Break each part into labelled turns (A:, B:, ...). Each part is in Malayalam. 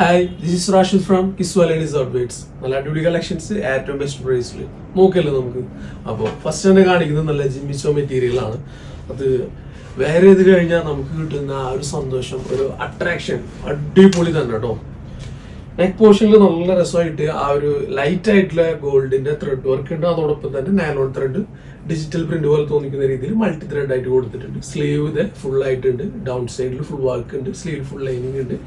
A: Hi this is Rashid from ഡിസോർട്ട് ബേറ്റ്സ് നല്ല അടിപൊളി കളക്ഷൻസ് ഏറ്റവും ബെസ്റ്റ് പ്രൈസിൽ നോക്കല്ലോ നമുക്ക്? അപ്പോൾ ഫസ്റ്റ് തന്നെ കാണിക്കുന്നത് നല്ല ജിമ്മിച്ചോ മെറ്റീരിയലാണ് അത് വേറെ ഇത് കഴിഞ്ഞാൽ നമുക്ക് കിട്ടുന്ന ആ ഒരു സന്തോഷം ഒരു അട്രാക്ഷൻ അടിപൊളി തന്നെ കേട്ടോ നെക്ക് പോർഷനിൽ നല്ല രസമായിട്ട് ആ ഒരു ലൈറ്റ് ആയിട്ടുള്ള ഗോൾഡിന്റെ ത്രെഡ് വർക്ക് ഉണ്ട്. അതോടൊപ്പം തന്നെ നാലോൺ ത്രെഡ് ഡിജിറ്റൽ പ്രിന്റ് പോലെ തോന്നിക്കുന്ന രീതിയിൽ മൾട്ടി ത്രെഡ് ആയിട്ട് കൊടുത്തിട്ടുണ്ട്. സ്ലീവ് ഇത് ഫുൾ ആയിട്ടുണ്ട്. ഡൗൺ സൈഡിൽ ഫുൾ വർക്ക് ഉണ്ട്. സ്ലീവ് ഫുൾ ലൈനിങ് ഉണ്ട്.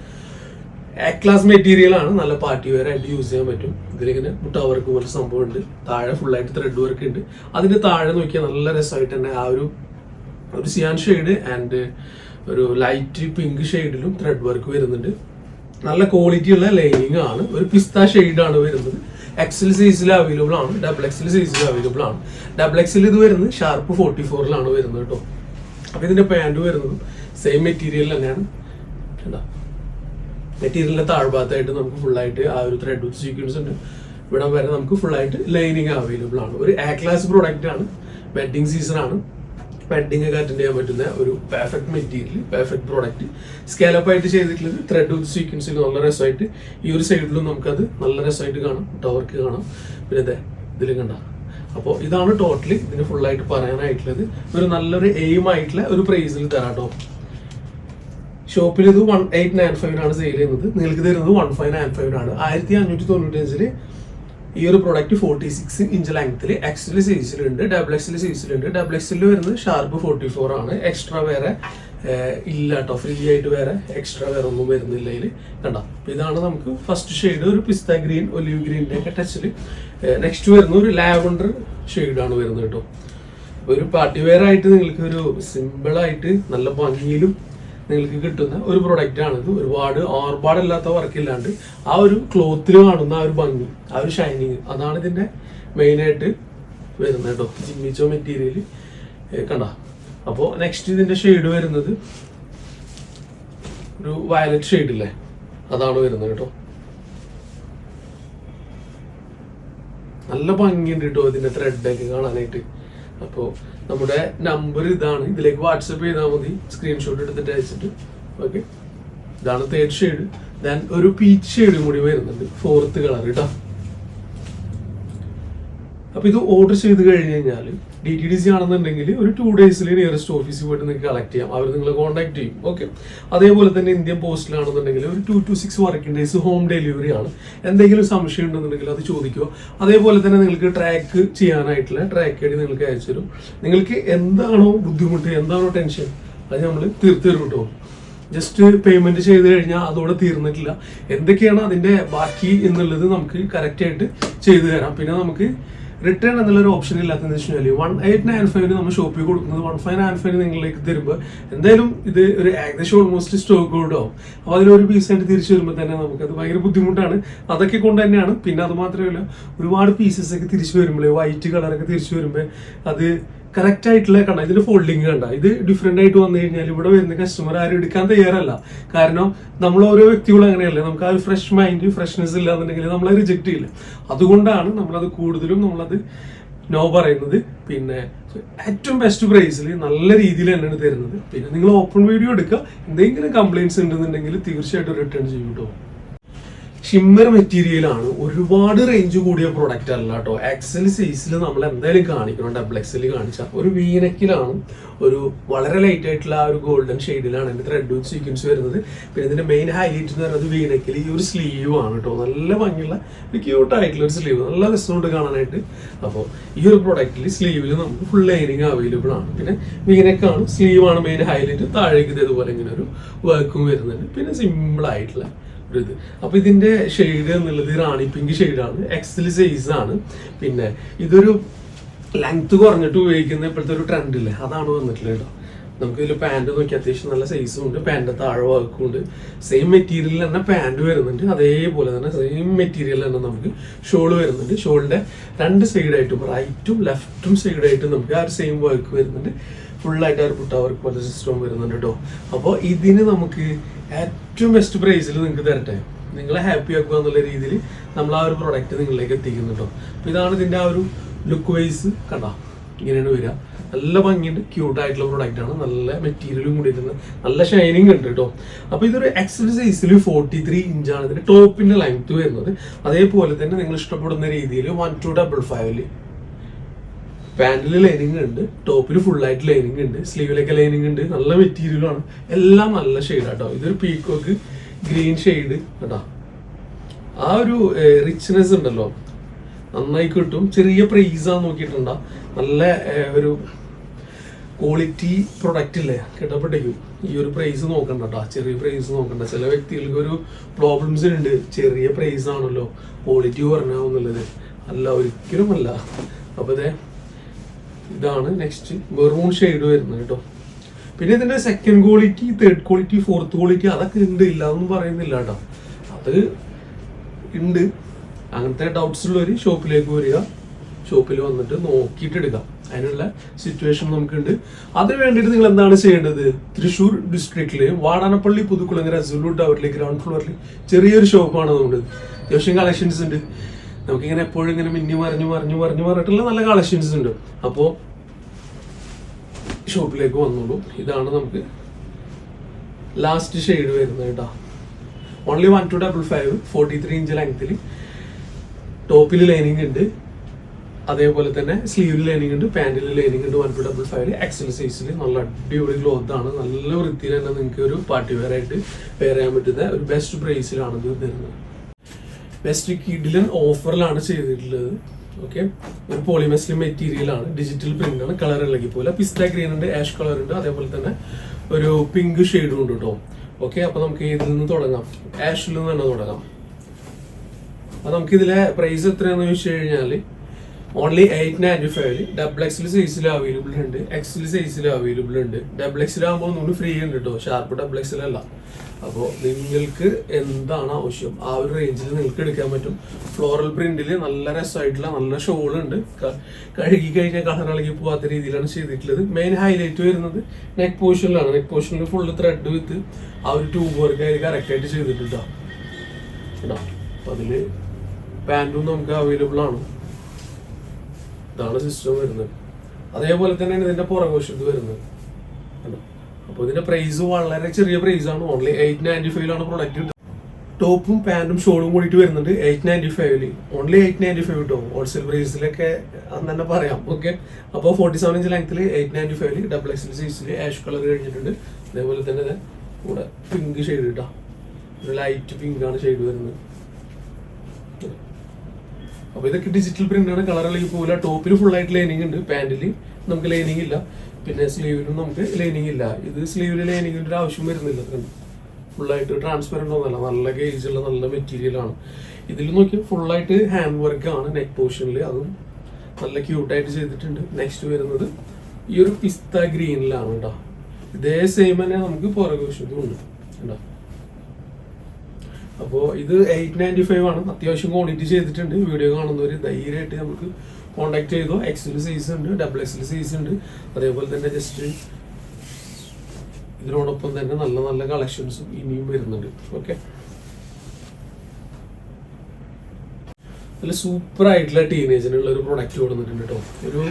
A: എ ക്ലാസ് മെറ്റീരിയൽ ആണ്. നല്ല പാർട്ടി വെയർ ആയിട്ട് യൂസ് ചെയ്യാൻ പറ്റും. ഇതിലിങ്ങനെ മുട്ട വർക്ക് പോലെ സംഭവം ഉണ്ട് താഴെ ഫുൾ ആയിട്ട് ത്രെഡ് വർക്ക് ഉണ്ട്. അതിന്റെ താഴെ നോക്കിയാൽ നല്ല രസമായിട്ട് തന്നെ ആ ഒരു ഒരു സിയാൻ ഷെയ്ഡ് ആൻഡ് ഒരു ലൈറ്റ് പിങ്ക് ഷെയ്ഡിലും ത്രെഡ് വർക്ക് വരുന്നുണ്ട്. നല്ല ക്വാളിറ്റി ഉള്ള ലൈനിങ് ആണ്. ഒരു പിസ്ത ഷെയ്ഡ് ആണ് വരുന്നത് എക്സൽ സൈസിൽ അവൈലബിൾ ആണ്. ഡബിൾ എക്സൽ സൈസിൽ അവൈലബിൾ ആണ്. ഡബിൾ എക്സൽ ഇത് വരുന്നത് ഷാർപ്പ് ഫോർട്ടി ഫോറിലാണ് വരുന്നത് കേട്ടോ. അപ്പൊ ഇതിന്റെ പാന്റ് വരുന്നതും സെയിം മെറ്റീരിയൽ തന്നെയാണ്. കണ്ടോ? മെറ്റീരിയലിന്റെ താഴ്ഭാഗത്തായിട്ട് നമുക്ക് ഫുൾ ആയിട്ട് ആ ഒരു ത്രെഡ് സീക്വൻസ് ഉണ്ട്. ഇവിടെ വരെ നമുക്ക് ഫുൾ ആയിട്ട് ലൈനിങ് അവൈലബിൾ ആണ്. ഒരു എ ക്ലാസ് പ്രോഡക്റ്റ് ആണ്. വെഡിങ് സീസൺ ആണ്. വെഡിങ് ഒക്കെ അറ്റൻഡ് ചെയ്യാൻ പറ്റുന്ന ഒരു perfect material perfect product scallop ആയിട്ട് ചെയ്തിട്ടുള്ളത് ത്രെഡ് സീക്വൻസിൽ നല്ല രസമായിട്ട്. ഈ ഒരു സൈഡിലും നമുക്കത് നല്ല രസമായിട്ട് കാണാം. ടവർക്ക് കാണാം. പിന്നെ അതെ ഇതിലും കണ്ട. അപ്പോൾ ഇതാണ് ടോട്ടലി ഇതിന് ഫുൾ ആയിട്ട് പറയാനായിട്ടുള്ളത്. ഒരു നല്ലൊരു എയിം ആയിട്ടുള്ള ഒരു പ്രൈസിൽ തരാം ഷോപ്പിൽ ഇത് വൺ എയ്റ്റ് നയൻ ഫൈവിനാണ് സെയിൽ ചെയ്യുന്നത്. നിങ്ങൾക്ക് തരുന്നത് വൺ ഫൈവ് നയൻ ഫൈവിനാണ് ആയിരത്തി അഞ്ഞൂറ്റി തൊണ്ണൂറ്റി അഞ്ചിൽ ഈ ഒരു പ്രോഡക്റ്റ് ഫോർട്ടി സിക്സ് ഇഞ്ച് ലെങ്ത്തിൽ എക്സിൽ സൈസിലുണ്ട് ഡബിൾ എക്സിൽ സൈസിലുണ്ട് ഡബിൾ എക്സിൽ വരുന്നത് ഷാർപ്പ് ഫോർട്ടി ഫോർ ആണ്. എക്സ്ട്രാ വേറെ ഇല്ല കേട്ടോ ഫ്രീ ആയിട്ട് വേറെ എക്സ്ട്രാ വേറെ ഒന്നും വരുന്നില്ല ഇതിൽ കണ്ടോ? ഇതാണ് നമുക്ക് ഫസ്റ്റ് ഷെയ്ഡ് ഒരു പിസ്ത ഗ്രീൻ ഒലിവ് ഗ്രീനിന്റെ ഒക്കെ ടച്ചിൽ നെക്സ്റ്റ് വരുന്ന ഒരു ലാവണ്ടർ ഷെയ്ഡാണ് വരുന്നത് കേട്ടോ. ഒരു പാർട്ടി വെയർ ആയിട്ട് നിങ്ങൾക്ക് ഒരു സിമ്പിൾ ആയിട്ട് നല്ല ഭംഗിയിലും നിങ്ങൾക്ക് കിട്ടുന്ന ഒരു പ്രൊഡക്റ്റ് ആണിത് ഒരുപാട് വർക്ക് ഇല്ലാണ്ട് ആ ഒരു ക്ലോത്തിൽ കാണുന്ന ആ ഒരു ഭംഗി ആ ഒരു ഷൈനിങ് അതാണ് ഇതിന്റെ മെയിനായിട്ട് വരുന്നത് കേട്ടോ. ജിമ്മിച്ചോ മെറ്റീരിയൽ കണ്ട? അപ്പോൾ നെക്സ്റ്റ് ഇതിന്റെ ഷെയ്ഡ് വരുന്നത് ഒരു വയലറ്റ് ഷെയ്ഡ് ഇല്ലേ? അതാണ് വരുന്നത് കേട്ടോ. നല്ല ഭംഗിയുണ്ട് കേട്ടോ ഇതിന്റെ ത്രെഡൊക്കെ കാണാനായിട്ട്. അപ്പോൾ നമ്മുടെ നമ്പർ ഇതാണ്. ഇതിലേക്ക് വാട്സപ്പ് ചെയ്താൽ മതി. സ്ക്രീൻഷോട്ട് എടുത്തിട്ട് അയച്ചിട്ട്. ഓക്കെ ഇതാണ് തേർഡ് ഷെയ്ഡ് ദെൻ ഒരു പീച്ച് ഷെയ്ഡും കൂടി വരുന്നുണ്ട്. ഫോർത്ത് കളർ കേട്ടോ അപ്പൊ ഇത് ഓർഡർ ചെയ്ത് കഴിഞ്ഞ് കഴിഞ്ഞാൽ ഡി ടി ഡി സി ആണെന്നുണ്ടെങ്കിൽ ഒരു ടു ഡേയ്സിൽ നിയറസ്റ്റ് ഓഫീസിൽ പോയിട്ട് നിങ്ങൾക്ക് കളക്ട് ചെയ്യാം. അവർ നിങ്ങളെ കോൺടാക്ട് ചെയ്യും. ഓക്കെ അതേപോലെ തന്നെ ഇന്ത്യൻ പോസ്റ്റിലാണെന്നുണ്ടെങ്കിൽ ഒരു two to six working days home delivery ആണ്. എന്തെങ്കിലും സംശയം ഉണ്ടെന്നുണ്ടെങ്കിൽ അത് ചോദിക്കുക. അതേപോലെ തന്നെ നിങ്ങൾക്ക് ട്രാക്ക് ചെയ്യാനായിട്ടുള്ള ട്രാക്ക് ഐ നിങ്ങൾക്ക് അയച്ചു തരും. നിങ്ങൾക്ക് എന്താണോ ബുദ്ധിമുട്ട് എന്താണോ ടെൻഷൻ അത് നമ്മൾ തീർത്തു തരും കേട്ടോ ജസ്റ്റ് പേയ്മെന്റ് ചെയ്ത് കഴിഞ്ഞാൽ അതോടെ തീർന്നിട്ടില്ല. എന്തൊക്കെയാണ് അതിന്റെ ബാക്കി എന്നുള്ളത് നമുക്ക് കറക്റ്റ് ആയിട്ട് ചെയ്തു തരാം. പിന്നെ നമുക്ക് റിട്ടേൺ എന്നുള്ളൊരു ഓപ്ഷൻ ഇല്ലാത്തതെന്ന് വെച്ച് കഴിഞ്ഞാൽ വൺ എയ്റ്റ് നയൻ ഫൈവിന് നമ്മൾ ഷോപ്പിൽ കൊടുക്കുന്നത് വൺ ഫൈവ് നയൻ ഫൈവ് നിങ്ങളിലേക്ക് തരുമ്പോൾ എന്തായാലും ഇത് ഒരു ഏകദേശം ഓൾമോസ്റ്റ് സ്റ്റോക്ക് ഔട്ട് ആവും അപ്പോൾ അതിലൊരു പീസ് ആയിട്ട് തിരിച്ചു വരുമ്പോൾ തന്നെ നമുക്ക് അത് ഭയങ്കര ബുദ്ധിമുട്ടാണ്. അതൊക്കെ കൊണ്ട് തന്നെയാണ്. പിന്നെ അത് മാത്രമല്ല ഒരുപാട് പീസസ് ഒക്കെ തിരിച്ചു വരുമ്പോൾ വൈറ്റ് കളറൊക്കെ തിരിച്ചു വരുമ്പോൾ അത് കറക്റ്റ് ആയിട്ടുള്ള കണ്ട? ഇതിന്റെ ഫോൾഡിങ് കണ്ട? ഇത് ഡിഫറെന്റ് ആയിട്ട് വന്നു കഴിഞ്ഞാൽ ഇവിടെ വരുന്ന കസ്റ്റമർ ആരും എടുക്കാൻ തയ്യാറല്ല. കാരണം നമ്മൾ ഓരോ വ്യക്തികളും അങ്ങനെയല്ലേ? നമുക്ക് ആ ഒരു ഫ്രഷ് മൈൻഡ് ഫ്രഷ്നെസ് ഇല്ലാന്നുണ്ടെങ്കിൽ നമ്മളെ റിജക്ട് ചെയ്യില്ല. അതുകൊണ്ടാണ് നമ്മളത് കൂടുതലും നമ്മളത് നോ പറയുന്നത്. പിന്നെ ഏറ്റവും ബെസ്റ്റ് പ്രൈസിൽ നല്ല രീതിയിൽ തന്നെയാണ് തരുന്നത്. പിന്നെ നിങ്ങൾ ഓപ്പൺ വീഡിയോ എടുക്കുക. എന്തെങ്കിലും കംപ്ലയിൻസ് ഉണ്ടെന്നുണ്ടെങ്കിൽ തീർച്ചയായിട്ടും റിട്ടേൺ ചെയ്യും കേട്ടോ ഷിമ്മർ മെറ്റീരിയലാണ് ഒരുപാട് റേഞ്ച് കൂടിയ പ്രൊഡക്റ്റ് അല്ല കേട്ടോ എക്സൽ സൈസിൽ നമ്മൾ എന്തായാലും കാണിക്കണം ഡബിൾ എക്സൽ കാണിച്ചാൽ ഒരു വീനക്കിലാണ് ഒരു വളരെ ലൈറ്റ് ആയിട്ടുള്ള ഒരു ഗോൾഡൻ ഷെയ്ഡിലാണ് എന്റെ ത്രെഡ് സീക്വൻസ് വരുന്നത്. പിന്നെ ഇതിന്റെ മെയിൻ ഹൈലൈറ്റ് എന്ന് പറയുന്നത് വീനക്കിൽ ഈ ഒരു സ്ലീവ് ആണ് കേട്ടോ നല്ല ഭംഗിയുള്ള ഒരു ക്യൂട്ട് ആയിട്ടുള്ള ഒരു സ്ലീവ് നല്ല രസമുണ്ട് കാണാനായിട്ട്. അപ്പോൾ ഈ ഒരു പ്രൊഡക്റ്റിൽ സ്ലീവിൽ നമുക്ക് ഫുൾ ലൈനിങ് അവൈലബിൾ ആണ്. പിന്നെ വീനക്കാണ് സ്ലീവാണ് മെയിൻ ഹൈലൈറ്റ് താഴേക്ക് ഇതേപോലെ ഇങ്ങനെ ഒരു വർക്കും വരുന്നുണ്ട്. പിന്നെ സിമ്പിൾ ആയിട്ടുള്ള ഒരു ഇത്. അപ്പൊ ഇതിന്റെ ഷെയ്ഡ് എന്നുള്ളത് റാണി പിങ്ക് ഷെയ്ഡാണ് എക്സൽ സൈസ് ആണ്. പിന്നെ ഇതൊരു ലെങ്ത് കുറഞ്ഞിട്ട് ഉപയോഗിക്കുന്ന ഇപ്പോഴത്തെ ഒരു ട്രെൻഡ് ഇല്ലേ? അതാണ് വന്നിട്ടുള്ളത് കേട്ടോ നമുക്ക് ഇതിൽ പാന്റ് നോക്കി അത്യാവശ്യം നല്ല സൈസും ഉണ്ട്. പാന്റ് താഴെ വർക്കും ഉണ്ട്. സെയിം മെറ്റീരിയലിൽ തന്നെ പാന്റ് വരുന്നുണ്ട്. അതേപോലെ തന്നെ സെയിം മെറ്റീരിയലിൽ തന്നെ നമുക്ക് ഷോൾ വരുന്നുണ്ട്. ഷോളിന്റെ രണ്ട് സൈഡായിട്ടും റൈറ്റും ലെഫ്റ്റും സൈഡായിട്ടും നമുക്ക് ആ ഒരു സെയിം വർക്ക് വരുന്നുണ്ട്. ഫുള്ളായിട്ട് ഒരു പുട്ട വർക്ക് പോലെ സിസ്റ്റം വരുന്നുണ്ട് കേട്ടോ അപ്പോൾ ഇതിന് നമുക്ക് ഏറ്റവും ബെസ്റ്റ് പ്രൈസിൽ നിങ്ങൾക്ക് തരട്ടെ. നിങ്ങളെ ഹാപ്പി ആക്കുക എന്നുള്ള രീതിയിൽ നമ്മൾ ആ ഒരു പ്രൊഡക്റ്റ് നിങ്ങളിലേക്ക് എത്തിക്കുന്നുണ്ടോ അപ്പോൾ ഇതാണ് ഇതിന്റെ ആ ഒരു ലുക്ക് വൈസ് കണ്ട. ഇങ്ങനെയാണ് വരിക. നല്ല ഭംഗിയുണ്ട്. ക്യൂട്ട് ആയിട്ടുള്ള പ്രൊഡക്റ്റ് ആണ്. നല്ല മെറ്റീരിയലും കൂടി ഇരുന്ന് നല്ല ഷൈനിങ് ഉണ്ട് കേട്ടോ അപ്പോൾ ഇതൊരു എക്സൽ സൈസിൽ ഫോർട്ടി ത്രീ ഇഞ്ചാണ് ഇതിന്റെ ടോപ്പിന്റെ ലെങ്ത് വരുന്നത്. അതേപോലെ തന്നെ നിങ്ങൾ ഇഷ്ടപ്പെടുന്ന രീതിയിൽ വൺ ടു ഡബിൾ ഫൈവിൽ പാന്റിൽ ലൈനിങ് ഉണ്ട് ടോപ്പിൽ ഫുൾ ആയിട്ട് ലൈനിങ് ഉണ്ട് സ്ലീവിലൊക്കെ ലൈനിങ് ഉണ്ട് നല്ല മെറ്റീരിയലാണ് എല്ലാം നല്ല ഷെയ്ഡ് കേട്ടോ ഇതൊരു പീക്കോക്ക് ഗ്രീൻ ഷെയ്ഡ് കേട്ടോ. ആ ഒരു റിച്ച്നെസ് ഉണ്ടല്ലോ. നന്നായി കിട്ടും. ചെറിയ പ്രൈസാ നോക്കിയിട്ടുണ്ട. നല്ല ഒരു ക്വാളിറ്റി പ്രൊഡക്റ്റ് ഇല്ലേ? കിട്ടപ്പെട്ടേക്കും ഈ ഒരു പ്രൈസ് നോക്കണ്ട കേട്ടോ. ചെറിയ പ്രൈസ് നോക്കണ്ട. ചില വ്യക്തികൾക്ക് ഒരു പ്രോബ്ലംസ് ഉണ്ട്. ചെറിയ പ്രൈസ് ആണല്ലോ. ക്വാളിറ്റി കുറഞ്ഞാവുന്നുള്ളത്. അല്ല ഒരിക്കലും അല്ല അപ്പൊ ഇതേ ഇതാണ് നെക്സ്റ്റ് മെറൂൺ ഷെയ്ഡ് വരുന്നത് കേട്ടോ. പിന്നെ ഇതിന്റെ second quality third quality fourth quality അതൊക്കെ ഉണ്ട് ഇല്ല എന്നൊന്നും പറയുന്നില്ല കേട്ടോ. അത് ഉണ്ട്. അങ്ങനത്തെ ഡൗട്ട്സ് ഉള്ളവർ ഷോപ്പിലേക്ക് വരിക. ഷോപ്പിൽ വന്നിട്ട് നോക്കിയിട്ട് എടുക്കാം അതിനുള്ള സിറ്റുവേഷൻ നമുക്കുണ്ട് അതിന് വേണ്ടിയിട്ട് നിങ്ങൾ എന്താണ് ചെയ്യേണ്ടത്? തൃശ്ശൂർ ഡിസ്ട്രിക്റ്റിൽ വാടാനപ്പള്ളി പുതുക്കുളങ്ങര സുലു ടവറിലെ ഗ്രൗണ്ട് ഫ്ലോറിൽ ചെറിയൊരു ഷോപ്പാണ് നമ്മുടെ അത്യാവശ്യം കളക്ഷൻസ് ഉണ്ട്. നമുക്കിങ്ങനെ എപ്പോഴും ഇങ്ങനെ മിന്നി മറിഞ്ഞു മറിഞ്ഞു മറിഞ്ഞു പറഞ്ഞിട്ടുള്ള നല്ല കളക്ഷൻസ് ഉണ്ട്. അപ്പോൾ ഷോപ്പിലേക്ക് വന്നോളൂ. ഇതാണ് നമുക്ക് ലാസ്റ്റ് ഷെയ്ഡ് വരുന്നത് കേട്ടോ. Only one two double five forty three inch ലെങ്ത്തിൽ ടോപ്പിൽ ലൈനിങ് ഉണ്ട്. അതേപോലെ തന്നെ സ്ലീവിൽ ലൈനിങ് ഉണ്ട് പാന്റിൽ ലൈനിങ് ഉണ്ട് one two double five XL സൈസിൽ നല്ല അടിപൊളി ക്ലോത്ത് ആണ്. നല്ല വൃത്തിയിൽ തന്നെ നിങ്ങൾക്ക് ഒരു പാർട്ടി വെയർ ആയിട്ട് വെയർ ചെയ്യാൻ പറ്റുന്ന ഒരു ബെസ്റ്റ് പ്രൈസിലാണ് ഇത് തരുന്നത്. ബെസ്റ്റ് കിഡിലൻ ഓഫറിലാണ് ചെയ്തിട്ടുള്ളത്. ഓക്കെ ഒരു പോളിമെസ്ലിം മെറ്റീരിയൽ ആണ്. ഡിജിറ്റൽ പ്രിന്റ് ആണ്. കളർ ഇളകി പോലെ. പിസ്ത ഗ്രീൻ ഉണ്ട് ആഷ് കളർ ഉണ്ട്. അതേപോലെ തന്നെ ഒരു പിങ്ക് ഷെയ്ഡും ഉണ്ട് കേട്ടോ ഓക്കെ അപ്പൊ നമുക്ക് ഇതിൽ നിന്ന് തുടങ്ങാം. ആഷിൽ നിന്ന് തന്നെ തുടങ്ങാം. അപ്പൊ നമുക്ക് ഇതിലെ പ്രൈസ് എത്രയാണെന്ന് ചോദിച്ചു കഴിഞ്ഞാൽ ഓൺലി എയ്റ്റ് നയന്റി ഫൈവിൽ ഡബിൾ എക്സിൽ സൈസിൽ അവൈലബിൾ ഉണ്ട്. എക്സിൽ സൈസിൽ അവൈലബിൾ ഉണ്ട്. ഡബിൾ എക്സിലാകുമ്പോൾ നമ്മൾ ഫ്രീ ഉണ്ട് കേട്ടോ ഷാർപ്പ് ഡബിൾ എക്സിലല്ല അപ്പോൾ നിങ്ങൾക്ക് എന്താണ് ആവശ്യം? ആ ഒരു റേഞ്ചിൽ നിങ്ങൾക്ക് എടുക്കാൻ പറ്റും. ഫ്ലോറൽ പ്രിന്റിൽ നല്ല രസമായിട്ടുള്ള നല്ല ഷോൾ ഉണ്ട്. കഴുകി കഴിഞ്ഞാൽ കളർ ഇളകി പോവാത്ത രീതിയിലാണ് ചെയ്തിട്ടുള്ളത്. മെയിൻ ഹൈലൈറ്റ് വരുന്നത് നെക്ക് പോർഷനിലാണ് നെക്ക് പോർഷനിൽ ഫുള്ള് ത്രെഡ് വിത്ത് ആ ഒരു ട്യൂബ് വർക്ക് അതിൽ കറക്റ്റായിട്ട് ചെയ്തിട്ടുണ്ടോ കേട്ടോ അതിൽ അതിൽ പാന്റും നമുക്ക് അവൈലബിൾ ആണ്. ഇതാണ് സിസ്റ്റം വരുന്നത്. അതേപോലെ തന്നെയാണ് ഇതിന്റെ പുറകുവശത്ത് വരുന്നത്. അപ്പോൾ ഇതിന്റെ പ്രൈസ് വളരെ ചെറിയ പ്രൈസ് ആണ്. ഓൺലി എയ്റ്റ് നയന്റി ഫൈവിലാണ് പ്രൊഡക്റ്റ് ടോപ്പും പാന്റും ഷോളും കൂടിയിട്ട് വരുന്നുണ്ട് എയ്റ്റ് നയന്റി ഫൈവിൽ ഓൺലി എയ്റ്റ് നയന്റി ഫൈവ് കിട്ടും ഹോൾസെയിൽ പ്രൈസിലൊക്കെ അന്ന് തന്നെ പറയാം. ഓക്കെ അപ്പോൾ ഫോർട്ടി സെവൻ ഇഞ്ച് ലെങ്ത്തിൽ എയ്റ്റ് നയന്റി ഫൈവിൽ ഡബിൾ എക്സൽ സൈസിൽ ആഷ് കളർ കഴിഞ്ഞിട്ടുണ്ട്. അതേപോലെ തന്നെ കൂടെ പിങ്ക് ഷെയ്ഡ് കിട്ടാം ഒരു ലൈറ്റ് പിങ്ക് ആണ് ഷെയ്ഡ് വരുന്നത്. അപ്പൊ ഇതൊക്കെ ഡിജിറ്റൽ കളർ അല്ലെങ്കിൽ പോകില്ല ടോപ്പിൽ ഫുൾ ആയിട്ട് ലൈനിങ് ഉണ്ട്. പാന്റിൽ നമുക്ക് ലൈനിങ് ഇല്ല. പിന്നെ സ്ലീവിലും നമുക്ക് ലൈനിങ് ഇല്ല. ഇത് സ്ലീവിൽ ലൈനിങ്ങിന്റെ ഒരു ആവശ്യം വരുന്നില്ല. ഫുള്ളായിട്ട് ട്രാൻസ്പെറന്റ് ഒന്നല്ല നല്ല ഉള്ള നല്ല മെറ്റീരിയലാണ് ഇതിൽ നോക്കിയാൽ ഫുള്ളായിട്ട് ഹാൻഡ് വർക്ക് ആണ്. നെക്ക് പോർഷനിൽ അതും നല്ല ക്യൂട്ടായിട്ട് ചെയ്തിട്ടുണ്ട്. നെക്സ്റ്റ് വരുന്നത് ഈ ഒരു പിസ്ത ഗ്രീനിലാണ് കേട്ടോ ഇതേ സെയിം തന്നെ നമുക്ക് പുറകുവശത്തും ഉണ്ട്. കേട്ടോ അപ്പോൾ ഇത് എയ്റ്റ് നയന്റി ഫൈവ് ആണ്. അത്യാവശ്യം ക്വാളിറ്റി ചെയ്തിട്ടുണ്ട്. വീഡിയോ കാണുന്നവർ ധൈര്യമായിട്ട് നമുക്ക് കോൺടാക്ട് ചെയ്തു. എക്സിൽ സൈസ് ഉണ്ട് ഡബിൾ എക്സിൽ സൈസ് ഉണ്ട്. അതേപോലെ തന്നെ ജസ്റ്റ് ഇതിനോടൊപ്പം തന്നെ നല്ല നല്ല കളക്ഷൻസും ഇനിയും വരുന്നുണ്ട്. ഓക്കെ നല്ല സൂപ്പർ ആയിട്ടുള്ള ടീനേജിനുള്ള ഒരു പ്രൊഡക്റ്റ് കൊടുത്തിട്ടുണ്ട് കേട്ടോ ഒരു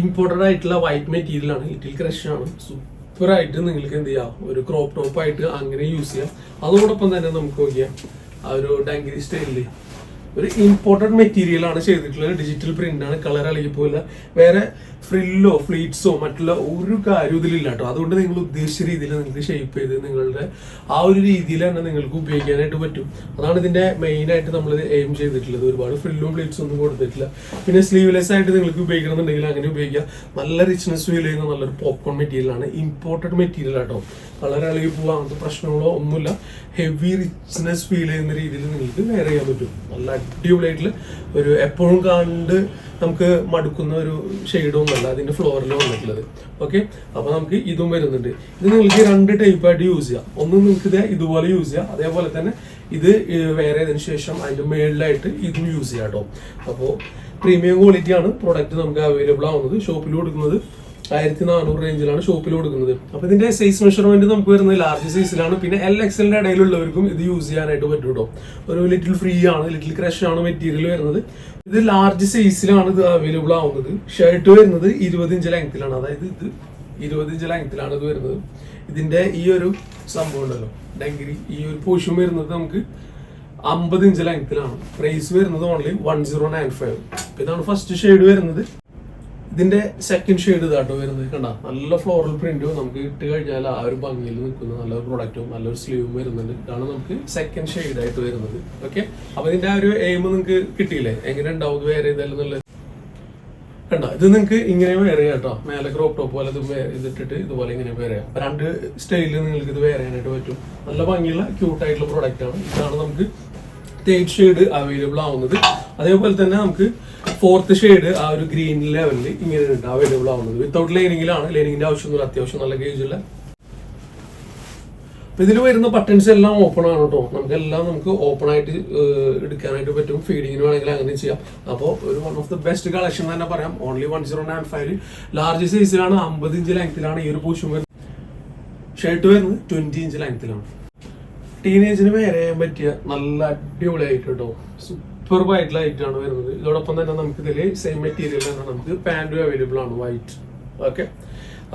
A: ഇമ്പോർട്ടഡ് ആയിട്ടുള്ള വൈറ്റ് മെറ്റീരിയലാണ് ലിറ്റിൽ ക്രഷ് ആണ്. സൂപ്പർ ആയിട്ട് നിങ്ങൾക്ക് എന്ത് ചെയ്യാം? ഒരു ക്രോപ്പ് ടോപ്പ് ആയിട്ട് അങ്ങനെ യൂസ് ചെയ്യാം. അതോടൊപ്പം തന്നെ നമുക്ക് നോക്കിയാൽ ആ ഒരു ഡാങ്കിരി സ്റ്റൈലിൽ ഒരു ഇമ്പോർട്ടന്റ് മെറ്റീരിയൽ ആണ് ചെയ്തിട്ടുള്ളത്. ഡിജിറ്റൽ പ്രിന്റ് ആണ് കളർ അളകി പോയില്ല വേറെ ഫ്രില്ലോ ഫ്ലീറ്റ്സോ മറ്റുള്ള ഒരു കാര്യം ഇതിലില്ല കേട്ടോ അതുകൊണ്ട് നിങ്ങൾ ഉദ്ദേശിച്ച രീതിയിൽ നിങ്ങൾക്ക് ഷേപ്പ് ചെയ്ത് നിങ്ങളുടെ ആ ഒരു രീതിയിൽ തന്നെ നിങ്ങൾക്ക് ഉപയോഗിക്കാനായിട്ട് പറ്റും. അതാണ് ഇതിന്റെ മെയിനായിട്ട് നമ്മൾ എയിം ചെയ്തിട്ടുള്ളത്. ഒരുപാട് ഫ്രില്ലോ ഫ്ലീറ്റ്സ് ഒന്നും കൊടുത്തിട്ടില്ല. പിന്നെ സ്ലീവ്ലെസ് ആയിട്ട് നിങ്ങൾക്ക് ഉപയോഗിക്കണമെന്നുണ്ടെങ്കിൽ അങ്ങനെ ഉപയോഗിക്കാം. നല്ല റിച്ച്നെസ് ഫീൽ ചെയ്യുന്ന നല്ലൊരു പോപ്കോൺ മെറ്റീരിയൽ ആണ് ഇമ്പോർട്ടഡ് മെറ്റീരിയൽ ആട്ടോ. കളർ അളകി പോവാ അങ്ങനത്തെ പ്രശ്നങ്ങളോ ഒന്നുമില്ല. ഹെവി റിച്ച്നെസ് ഫീൽ ചെയ്യുന്ന രീതിയിൽ നിങ്ങൾക്ക് വെയർ ചെയ്യാൻ പറ്റും. നല്ല അടിപൊളിയായിട്ടുള്ള ഒരു എപ്പോഴും കണ്ട് നമുക്ക് മടുക്കുന്ന ഒരു ഷെയ്ഡൊന്നുമല്ല അതിന്റെ ഫ്ലോറിൽ വന്നിട്ടുള്ളത്. ഓക്കെ അപ്പൊ നമുക്ക് ഇതും വരുന്നുണ്ട്. ഇത് നിങ്ങൾക്ക് രണ്ട് ടൈപ്പ് ആയിട്ട് യൂസ് ചെയ്യാം. ഒന്ന് നിങ്ങൾക്ക് ഇത് ഇതുപോലെ യൂസ് ചെയ്യാം. അതേപോലെ തന്നെ ഇത് വേറെ ഇതിന് ശേഷം അതിന്റെ മേളിലായിട്ട് ഇതും യൂസ് ചെയ്യാം കേട്ടോ അപ്പോൾ പ്രീമിയം ക്വാളിറ്റിയാണ് പ്രോഡക്റ്റ് നമുക്ക് അവൈലബിൾ ആവുന്നത്. ഷോപ്പിൽ കൊടുക്കുന്നത് ആയിരത്തി നാനൂറ് റേഞ്ചിലാണ് ഷോപ്പിൽ കൊടുക്കുന്നത്. അപ്പൊ ഇതിന്റെ സൈസ് മെഷർമെന്റ് നമുക്ക് വരുന്നത് ലാർജ് സൈസിലാണ് പിന്നെ എൽ എക്സലിന്റെ ഇടയിലുള്ളവർക്കും ഇത് യൂസ് ചെയ്യാനായിട്ട് പറ്റും കേട്ടോ ഒരു ലിറ്റിൽ ഫ്രീ ആണ് ലിറ്റിൽ ക്രഷ് ആണ് മെറ്റീരിയൽ വരുന്നത്. ഇത് ലാർജ് സൈസിലാണ് ഇത് അവൈലബിൾ ആവുന്നത്. ഷർട്ട് വരുന്നത് ഇരുപത് ഇഞ്ച് ലെങ്ത്തിലാണ് അതായത് ഇത് ഇരുപത് ഇഞ്ച് ലെങ്ത്തിലാണ് ഇത് വരുന്നത്. ഇതിന്റെ ഈ ഒരു സംഭവം ഉണ്ടല്ലോ. ഡെങ്കിരി ഈ ഒരു പോഷൻ വരുന്നത് നമുക്ക് അമ്പത് ഇഞ്ച് ലെങ്ത്തിലാണ് പ്രൈസ് വരുന്നത് only one zero nine five ഇതാണ് ഫസ്റ്റ് ഷെയ്ഡ് വരുന്നത്. ഇതിന്റെ സെക്കൻഡ് ഷെയ്ഡ് ഇതാട്ടോ വരുന്നത് കണ്ട? നല്ല ഫ്ലോറൽ പ്രിന്റും നമുക്ക് ഇട്ട് കഴിഞ്ഞാൽ ആ ഒരു ഭംഗിയിൽ നിൽക്കുന്ന നല്ലൊരു പ്രൊഡക്റ്റും നല്ലൊരു സ്ലീവും വരുന്നുണ്ട്. ഇതാണ് നമുക്ക് സെക്കൻഡ് ഷെയ്ഡ് ആയിട്ട് വരുന്നത്. ഓക്കെ അപ്പൊ ഇതിന്റെ ആ ഒരു എയിം നിങ്ങൾക്ക് കിട്ടിയില്ലേ? എങ്ങനെ ഉണ്ടാവും വേറെ ഇതല്ല എന്നുള്ളത്? കണ്ട ഇത് നിങ്ങൾക്ക് ഇങ്ങനെ വേറെ കേട്ടോ മേലെ ക്രോപ്പ് ടോപ്പ് പോലെ ഇത് ഇതിട്ടിട്ട് ഇതുപോലെ ഇങ്ങനെ വേറെ രണ്ട് സ്റ്റൈലിൽ നിങ്ങൾക്ക് ഇത് വേറെ ചെയ്യാനായിട്ട് പറ്റും. നല്ല ഭംഗിയുള്ള ക്യൂട്ട് ആയിട്ടുള്ള പ്രൊഡക്റ്റ് ആണ്. ഇതാണ് നമുക്ക് തേർഡ് ഷെയ്ഡ് അവൈലബിൾ ആവുന്നത്. അതേപോലെ തന്നെ നമുക്ക് ഫോർത്ത് ഷെയ്ഡ് ആ ഒരു ഗ്രീൻ ലെവലിൽ ഇങ്ങനെ അവൈലബിൾ ആവുന്നത്. വിത്തൗട്ട് ലൈനിങ്ങിലാണ് ലൈനിങ്ങിന്റെ ആവശ്യമൊന്നുമില്ല. അത്യാവശ്യം നല്ല ഗേജുള്ള ഇതിൽ വരുന്ന ബട്ടൺസ് എല്ലാം ഓപ്പൺ ആണ് കേട്ടോ നമുക്ക് എല്ലാം നമുക്ക് ഓപ്പൺ ആയിട്ട് എടുക്കാനായിട്ട് പറ്റും. ഫീഡിങ്ങിന് വേണമെങ്കിൽ അങ്ങനെ ചെയ്യാം. അപ്പോൾ ഒരു one of the best collection തന്നെ പറയാം. Only one zero nine five large സൈസിലാണ് അമ്പത് ഇഞ്ച് ലെങ്ത്തിലാണ് ഈ ഒരു പൂഷൻ വരുന്നത്. ഷർട്ട് വരുന്നത് ട്വന്റി ഇഞ്ച് ലെങ്ത്തിലാണ് ടീനേജിന് വേറെ പറ്റിയ നല്ല അടിപൊളിയായിട്ട് കേട്ടോ സൂപ്പർ ആയിട്ടുള്ള ആണ് വരുന്നത്. ഇതോടൊപ്പം തന്നെ നമുക്ക് ഇതിൽ സെയിം മെറ്റീരിയൽ തന്നെ നമുക്ക് പാന്റും അവൈലബിൾ ആണ് വൈറ്റ് ഓക്കെ